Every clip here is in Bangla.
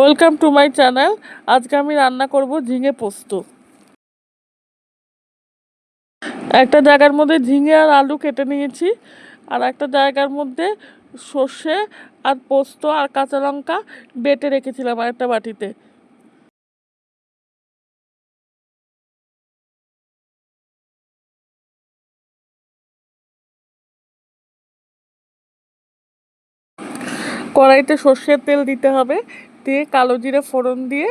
ওয়েলকাম টু মাই চ্যানেল আজকে আমি রান্না করব ঝিঙে পোস্ত। একটা জায়গার মধ্যে ঝিঙে আর আলু কেটে নিয়েছি, আর একটা জায়গার মধ্যে সর্ষে আর পোস্ত আর কাঁচা লঙ্কা বেটে রেখেছিলাম আর একটা বাটিতে। কড়াইতে সর্ষের তেল দিতে হবে। দিয়ে কালো জিরে ফোড়ন দিয়ে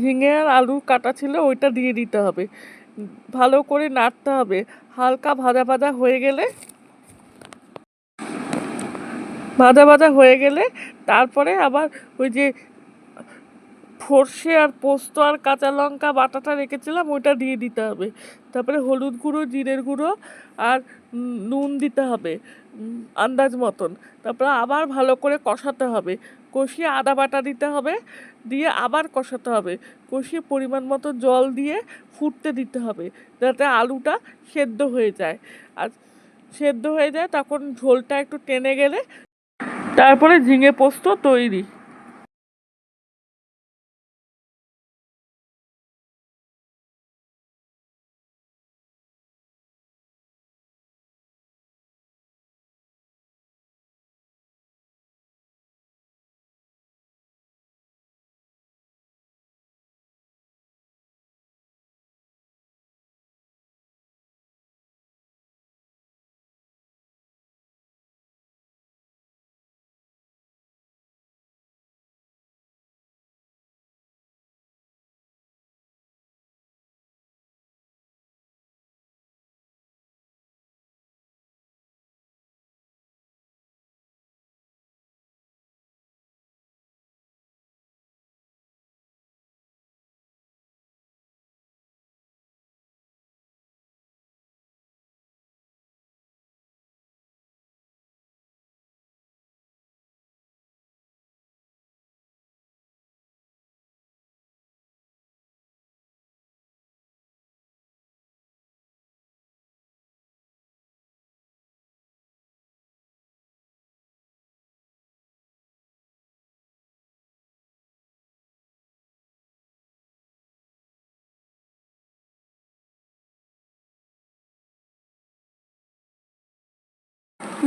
ঝিঙে আর আলু কাটা ছিল, ওইটা দিয়ে দিতে হবে। ভালো করে নাড়তে হবে। হালকা ভাজা ভাজা হয়ে গেলে ভাজা ভাজা হয়ে গেলে তারপরে আবার ওই যে সর্ষে আর পোস্ত আর কাঁচা লঙ্কা, বাটাটা রেখেছিলাম, ওইটা দিয়ে দিতে হবে। তারপরে হলুদ গুঁড়ো, জিরের গুঁড়ো আর নুন দিতে হবে আন্দাজ মতন। তারপরে আবার ভালো করে কষাতে হবে। কষিয়ে আদা বাটা দিতে হবে, দিয়ে আবার কষাতে হবে। কষিয়ে পরিমাণ মতো জল দিয়ে ফুটতে দিতে হবে, যাতে আলুটা সেদ্ধ হয়ে যায়। আর সেদ্ধ হয়ে যায়, তখন ঝোলটা একটু টেনে গেলে তারপরে ঝিঙে পোস্ত তৈরি।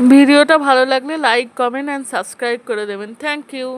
ভিডিওটা ভালো লাগলে লাইক কমেন্ট অ্যান্ড সাবস্ক্রাইব করে দেবেন। Thank you